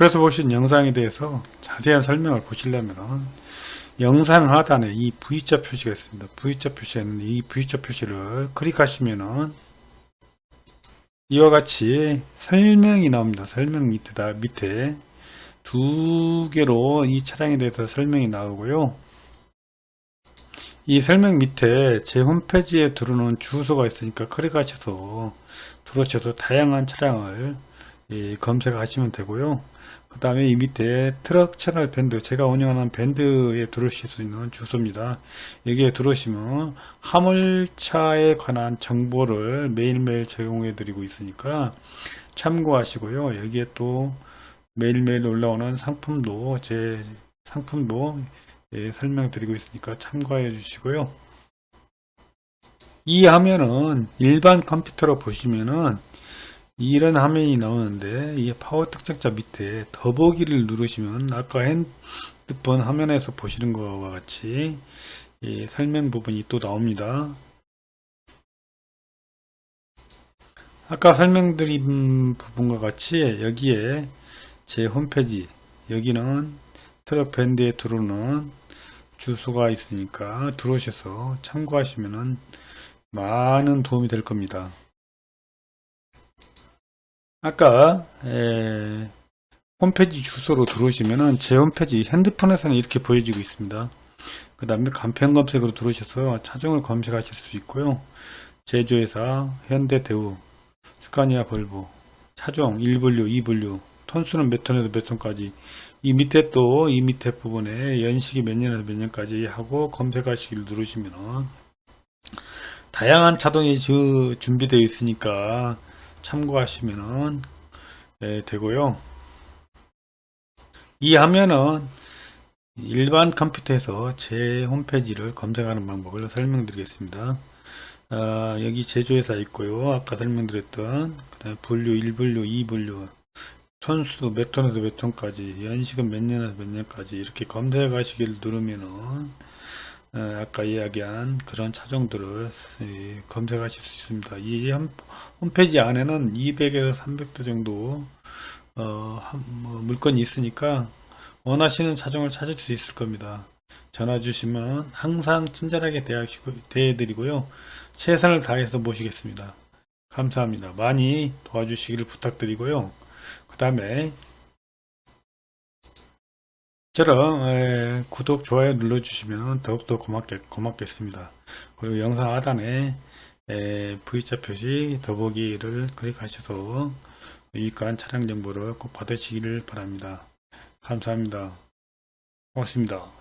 앞에서 보신 영상에 대해서 자세한 설명을 보시려면 영상 하단에 이 V자 표시가 있습니다. V자 표시가 있는데 이 V자 표시를 클릭하시면은 이와 같이 설명이 나옵니다. 설명 밑에다 밑에 두 개로 이 차량에 대해서 설명이 나오고요. 이 설명 밑에 제 홈페이지에 들어오는 주소가 있으니까 클릭하셔서 들어오셔서 다양한 차량을 예, 검색하시면 되고요. 그 다음에 이 밑에 트럭 채널 밴드, 제가 운영하는 밴드에 들어오실 수 있는 주소입니다. 여기에 들어오시면 화물차에 관한 정보를 매일매일 제공해 드리고 있으니까 참고하시고요. 여기에 또 매일매일 올라오는 상품도, 제 상품도 예, 설명드리고 있으니까 참고해 주시고요. 이 화면은 일반 컴퓨터로 보시면은 이런 화면이 나오는데 이 파워 특정자 밑에 더보기를 누르시면 아까 핸드폰 화면에서 보시는 것과 같이 이 설명 부분이 또 나옵니다. 아까 설명드린 부분과 같이 여기에 제 홈페이지 여기는 트럭 밴드에 들어오는 주소가 있으니까 들어오셔서 참고하시면 많은 도움이 될 겁니다. 아까 에, 홈페이지 주소로 들어오시면은 제 홈페이지 핸드폰에서는 이렇게 보여지고 있습니다. 그 다음에 간편 검색으로 들어오셔서 차종을 검색하실 수 있고요. 제조회사, 현대대우, 스카니아 볼보, 차종 1분류, 2분류, 톤수는 몇 톤에서 몇 톤까지 이 밑에 또 이 밑에 부분에 연식이 몇 년에서 몇 년까지 하고 검색하시기를 누르시면 다양한 차종이 주- 준비되어 있으니까 참고하시면 되고요. 이 화면은 일반 컴퓨터에서 제 홈페이지를 검색하는 방법을 설명드리겠습니다. 아, 여기 제조회사 있고요. 아까 설명드렸던 그다음에 분류 1분류, 2분류, 톤수 몇 톤에서 몇 톤까지, 연식은 몇 년에서 몇 년까지 이렇게 검색하시기를 누르면은 어, 아까 이야기한 그런 차종들을 예, 검색하실 수 있습니다. 이 홈- 홈페이지 안에는 200에서 300대 정도 어, 한- 뭐 물건이 있으니까 원하시는 차종을 찾을 수 있을 겁니다. 전화 주시면 항상 친절하게 대해드리고요. 최선을 다해서 모시겠습니다. 감사합니다. 많이 도와주시기를 부탁드리고요. 그 다음에 저랑 에, 구독, 좋아요 눌러주시면 더욱더 고맙겠, 고맙겠습니다. 그리고 영상 하단에 에, V자 표시 더보기를 클릭하셔서 유익한 차량 정보를 꼭 받으시기를 바랍니다. 감사합니다. 고맙습니다.